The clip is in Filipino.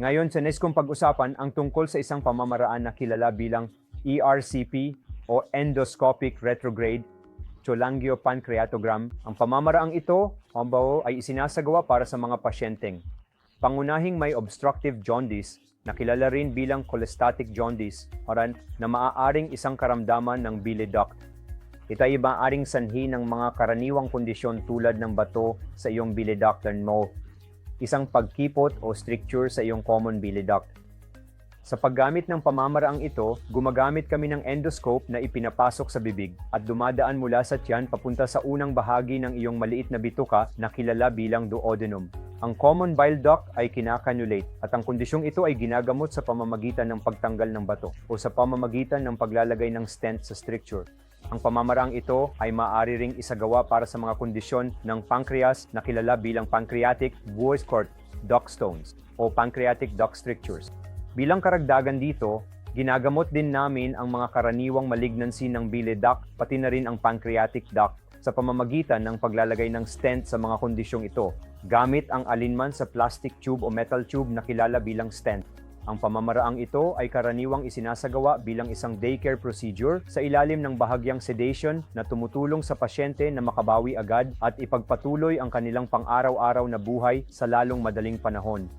Ngayon, sa kong pag-usapan ang tungkol sa isang pamamaraan na kilala bilang ERCP o Endoscopic Retrograde Cholangiopancreatogram. Ang pamamaraang ito, ambaw, ay isinasagawa para sa mga pasyenteng pangunahing may obstructive jaundice na kilala rin bilang cholestatic jaundice oran na maaaring isang karamdaman ng bile duct. Ito ay maaaring sanhi ng mga karaniwang kondisyon tulad ng bato sa iyong bile duct mo, isang pagkipot o stricture sa iyong common bile duct. Sa paggamit ng pamamaraang ito, gumagamit kami ng endoscope na ipinapasok sa bibig at dumadaan mula sa tiyan papunta sa unang bahagi ng iyong maliit na bituka na kilala bilang duodenum. Ang common bile duct ay kinakanulate at ang kondisyong ito ay ginagamot sa pamamagitan ng pagtanggal ng bato o sa pamamagitan ng paglalagay ng stent sa stricture. Ang pamamaraang ito ay maaari ring isagawa para sa mga kondisyon ng pancreas na kilala bilang pancreatic Boyce-Court duct stones o pancreatic duct strictures. Bilang karagdagan dito, ginagamot din namin ang mga karaniwang malignancy ng bile duct pati na rin ang pancreatic duct sa pamamagitan ng paglalagay ng stent sa mga kondisyong ito gamit ang alinman sa plastic tube o metal tube na kilala bilang stent. Ang pamamaraang ito ay karaniwang isinasagawa bilang isang daycare procedure sa ilalim ng bahagyang sedation na tumutulong sa pasyente na makabawi agad at ipagpatuloy ang kanilang pang-araw-araw na buhay sa lalong madaling panahon.